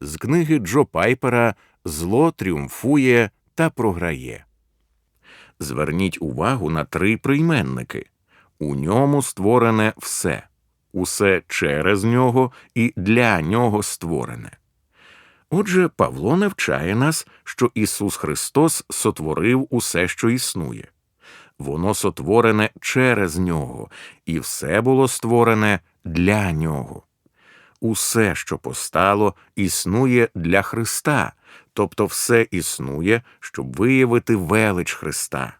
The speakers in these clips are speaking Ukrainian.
з книги Джо Пайпера Зло тріумфує та програє. Зверніть увагу на три прийменники. У ньому створене все, усе через нього і для нього створене. Отже, Павло навчає нас, що Ісус Христос сотворив усе, що існує. Воно сотворене через нього, і все було створене для нього. Усе, що постало, існує для Христа, тобто все існує, щоб виявити велич Христа.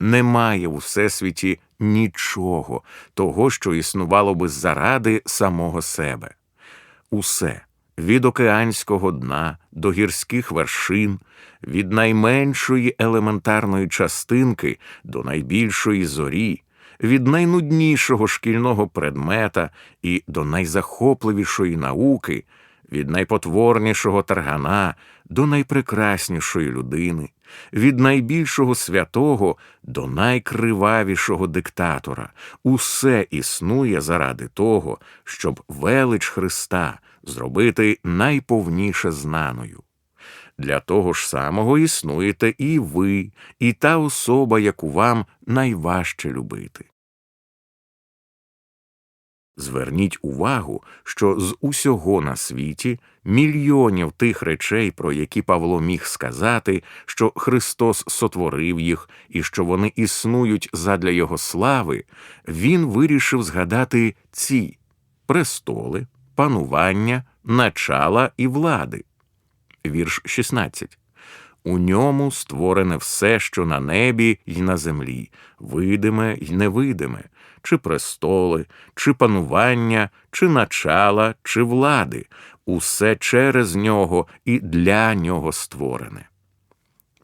Немає у всесвіті нічого того, що існувало би заради самого себе. Усе від океанського дна до гірських вершин, від найменшої елементарної частинки до найбільшої зорі, від найнуднішого шкільного предмета і до найзахопливішої науки, від найпотворнішого таргана до найпрекраснішої людини, від найбільшого святого до найкривавішого диктатора, усе існує заради того, щоб велич Христа зробити найповніше знаною. Для того ж самого існуєте і ви, і та особа, яку вам найважче любити. Зверніть увагу, що з усього на світі мільйонів тих речей, про які Павло міг сказати, що Христос сотворив їх і що вони існують задля Його слави, він вирішив згадати ці престоли, панування, начала і влади. Вірш 16. У ньому створене все, що на небі й на землі, видиме й невидиме, чи престоли, чи панування, чи начала, чи влади, усе через нього і для нього створене.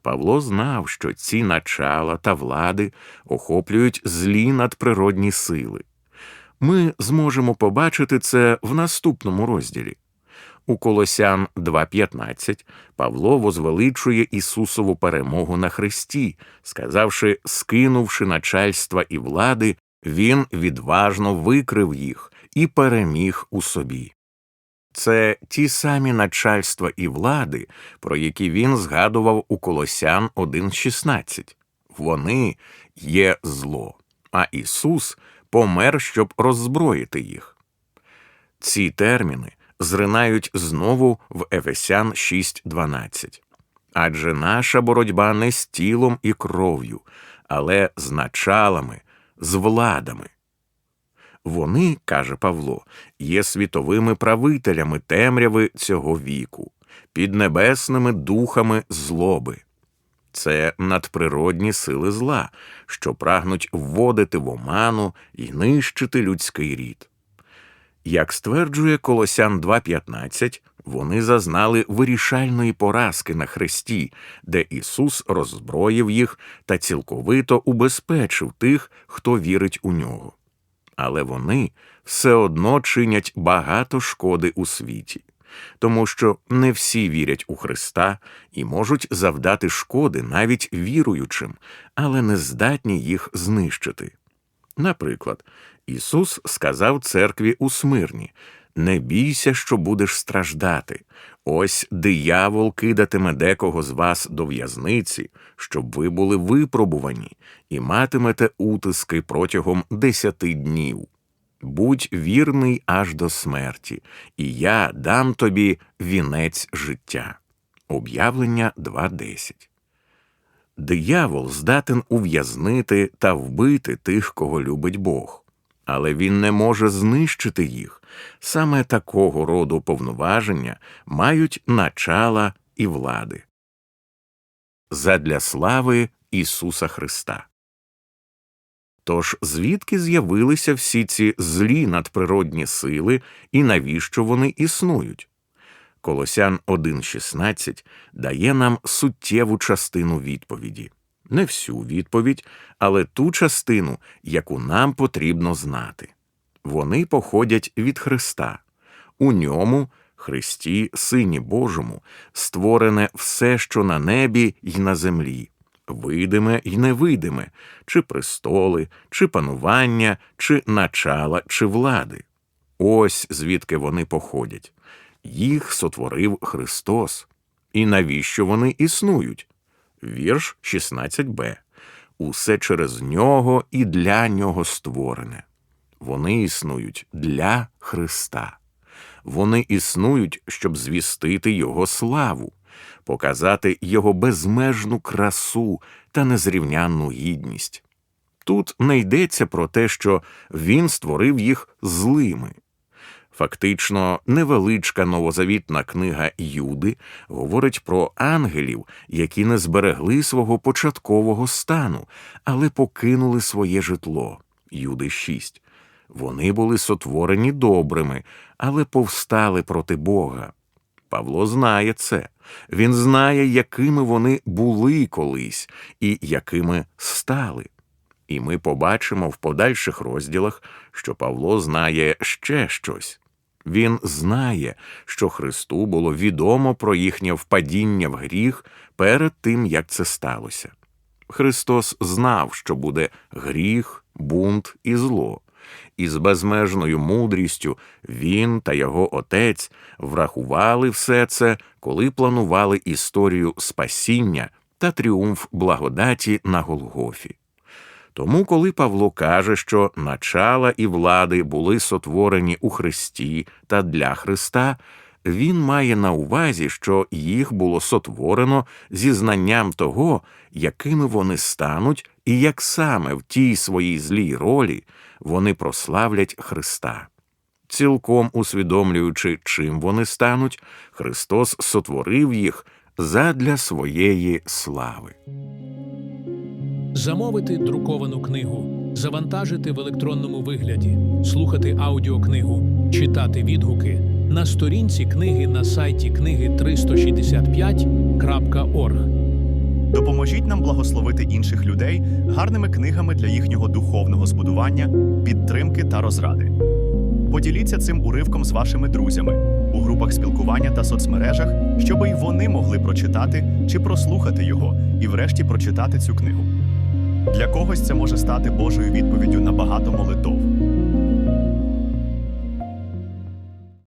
Павло знав, що ці начала та влади охоплюють злі надприродні сили. Ми зможемо побачити це в наступному розділі. У Колосян 2.15 Павло возвеличує Ісусову перемогу на Христі, сказавши, скинувши начальства і влади, він відважно викрив їх і переміг у собі. Це ті самі начальства і влади, про які він згадував у Колосян 1.16. Вони є зло, а Ісус помер, щоб роззброїти їх. Ці терміни зринають знову в Ефесян 6.12. Адже наша боротьба не з тілом і кров'ю, але з началами, з владами. Вони, каже Павло, є світовими правителями темряви цього віку, піднебесними духами злоби. Це надприродні сили зла, що прагнуть вводити в оману і нищити людський рід. Як стверджує Колосян 2.15, вони зазнали вирішальної поразки на хресті, де Ісус роззброїв їх та цілковито убезпечив тих, хто вірить у нього. Але вони все одно чинять багато шкоди у світі, тому що не всі вірять у Христа і можуть завдати шкоди навіть віруючим, але не здатні їх знищити. Наприклад, Ісус сказав церкві у смирні не бійся, що будеш страждати. Ось диявол кидатиме декого з вас до в'язниці, щоб ви були випробувані, і матимете утиски протягом десяти днів. Будь вірний аж до смерті, і я дам тобі вінець життя. Об'явлення 2.10 Диявол здатен ув'язнити та вбити тих, кого любить Бог, але він не може знищити їх. Саме такого роду повноваження мають начала і влади. Задля слави Ісуса Христа. Тож звідки з'явилися всі ці злі надприродні сили і навіщо вони існують? Колосян 1.16 дає нам суттєву частину відповіді, не всю відповідь, але ту частину, яку нам потрібно знати. Вони походять від Христа. У ньому, Христі, Сині Божому, створене все, що на небі й на землі, видиме й невидиме, чи престоли, чи панування, чи начала, чи влади. Ось звідки вони походять. Їх сотворив Христос. І навіщо вони існують? Вірш 16б. Усе через нього і для нього створене. Вони існують для Христа. Вони існують, щоб звістити Його славу, показати Його безмежну красу та незрівнянну гідність. Тут не йдеться про те, що Він створив їх злими. Фактично, невеличка новозавітна книга Юди говорить про ангелів, які не зберегли свого початкового стану, але покинули своє житло. Юди 6. Вони були сотворені добрими, але повстали проти Бога. Павло знає це. Він знає, якими вони були колись і якими стали. І ми побачимо в подальших розділах, що Павло знає ще щось. Він знає, що Христу було відомо про їхнє впадіння в гріх перед тим, як це сталося. Христос знав, що буде гріх, бунт і зло, і з безмежною мудрістю він та його отець врахували все це, коли планували історію спасіння та тріумф благодаті на Голгофі. Тому, коли Павло каже, що начала і влади були сотворені у Христі та для Христа, він має на увазі, що їх було сотворено зі знанням того, якими вони стануть, і як саме в тій своїй злій ролі вони прославлять Христа. Цілком усвідомлюючи, чим вони стануть, Христос сотворив їх задля своєї слави. Замовити друковану книгу, завантажити в електронному вигляді, слухати аудіокнигу, читати відгуки на сторінці книги на сайті книги 365.org. Допоможіть нам благословити інших людей гарними книгами для їхнього духовного збудування, підтримки та розради. Поділіться цим уривком з вашими друзями у групах спілкування та соцмережах, щоб і вони могли прочитати чи прослухати його і врешті прочитати цю книгу. Для когось це може стати Божою відповіддю на багато молитов.